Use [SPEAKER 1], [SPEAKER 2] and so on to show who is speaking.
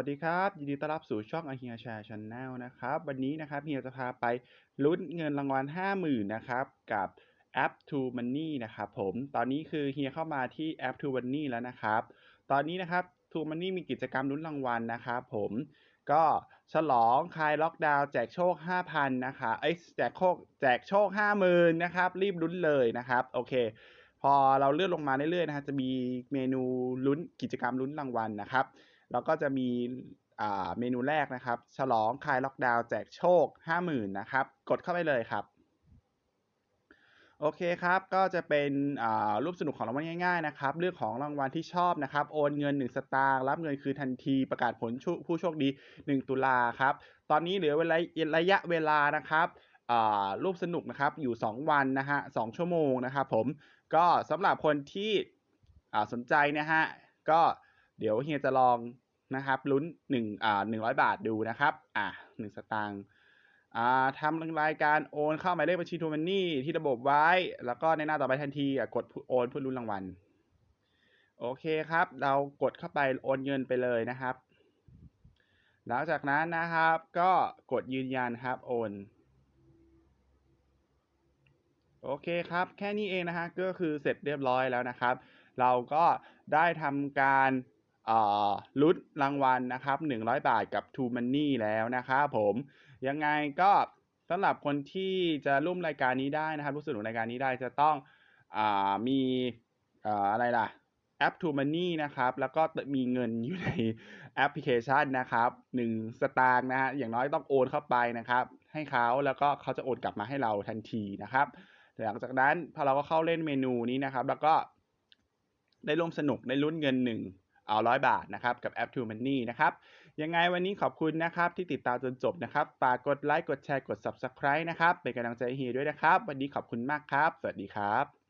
[SPEAKER 1] วัสดีครับ ยินดีต้อนรับสู่ช่อง a h e r Share Channel นะครับ วันนี้นะครับเฮียจะพาไปลุ้นเงินรางวัล 50,000นะครับ กับแอป To Money นะครับผม ตอนนี้คือเฮียเข้ามาที่แอป To Money แล้วนะครับ ตอนนี้นะครับ To Money มีกิจกรรมลุ้นรางวัลนะครับผมก็ฉลองคลายล็อกดาวน์แจกโชค 5,000นะคะเอ้ยแจกโชคแจกโชค 50,000นะครับ รีบลุ้นเลยนะครับ โอเค พอเราเลื่อนลงมาเรื่อยๆนะฮะจะมีเมนูลุ้นกิจกรรมลุ้นรางวัลนะครับ แล้วก็จะมีเมนูแรกนะครับ ฉลองคลายล็อกดาวน์แจกโชค 50,000 นะครับ กดเข้าไปเลยครับ โอเคครับ ก็จะเป็นรูปสนุกของรางวัลง่ายๆนะครับ เลือกของรางวัลที่ชอบนะครับ โอนเงิน 1 สตางค์ รับเงินคืนทันที ประกาศผลชุผู้โชคดี 1 ตุลาครับ ตอนนี้เหลือเวลาระยะเวลานะครับรูปสนุกนะครับ อยู่ 2 วันนะฮะ2ชั่วโมงนะครับผม ก็สำหรับคนที่สนใจนะฮะ ก็ เดี๋ยวเฮียจะลองนะครับลุ้น1อ่า100บาทดูนะครับ อ่า1สตางค์อ่าทำรายการโอนเข้าหมายเลขบัญชีทูมันนี่ที่ระบบไว้ แล้วก็ในหน้าต่อไปทันทีอะกดโอนเพื่อลุ้นรางวัลโอเคครับ เรากดเข้าไปโอนเงินไปเลยนะครับ หลังจากนั้นนะครับ ก็กดยืนยันครับโอน โอเคครับ แค่นี้เองนะฮะก็คือเสร็จเรียบร้อยแล้วนะครับ เราก็ได้ทำการ ลุ้นรางวัลนะครับ100 บาทกับ True Money แล้วนะครับผมยังไงก็สำหรับคนที่จะร่วมรายการนี้ได้นะครับรู้สึกของรายการนี้ได้จะต้องอมีอ่าอะไรล่ะแอป True Money นะครับ แล้วก็มีเงินอยู่ในแอปพลิเคชันนะครับ1สตางค์นะฮะอย่างน้อยต้องโอนเข้าไปนะครับ ให้เขาแล้วก็เขาจะโอนกลับมาให้เราทันทีนะครับ หลังจากนั้นพอเราก็เข้าเล่นเมนูนี้นะครับ แล้วก็ได้ร่วมสนุกได้ลุ้นเงินหนึ่ง เอาร้อยบาทนะครับกับแอป True Money นะครับยังไงวันนี้ขอบคุณนะครับที่ติดตามจนจบนะครับฝากกดไลค์กดแชร์กด Subscribe นะครับเป็นกำลังใจให้เฮียด้วยนะครับ วันนี้ขอบคุณมากครับ สวัสดีครับ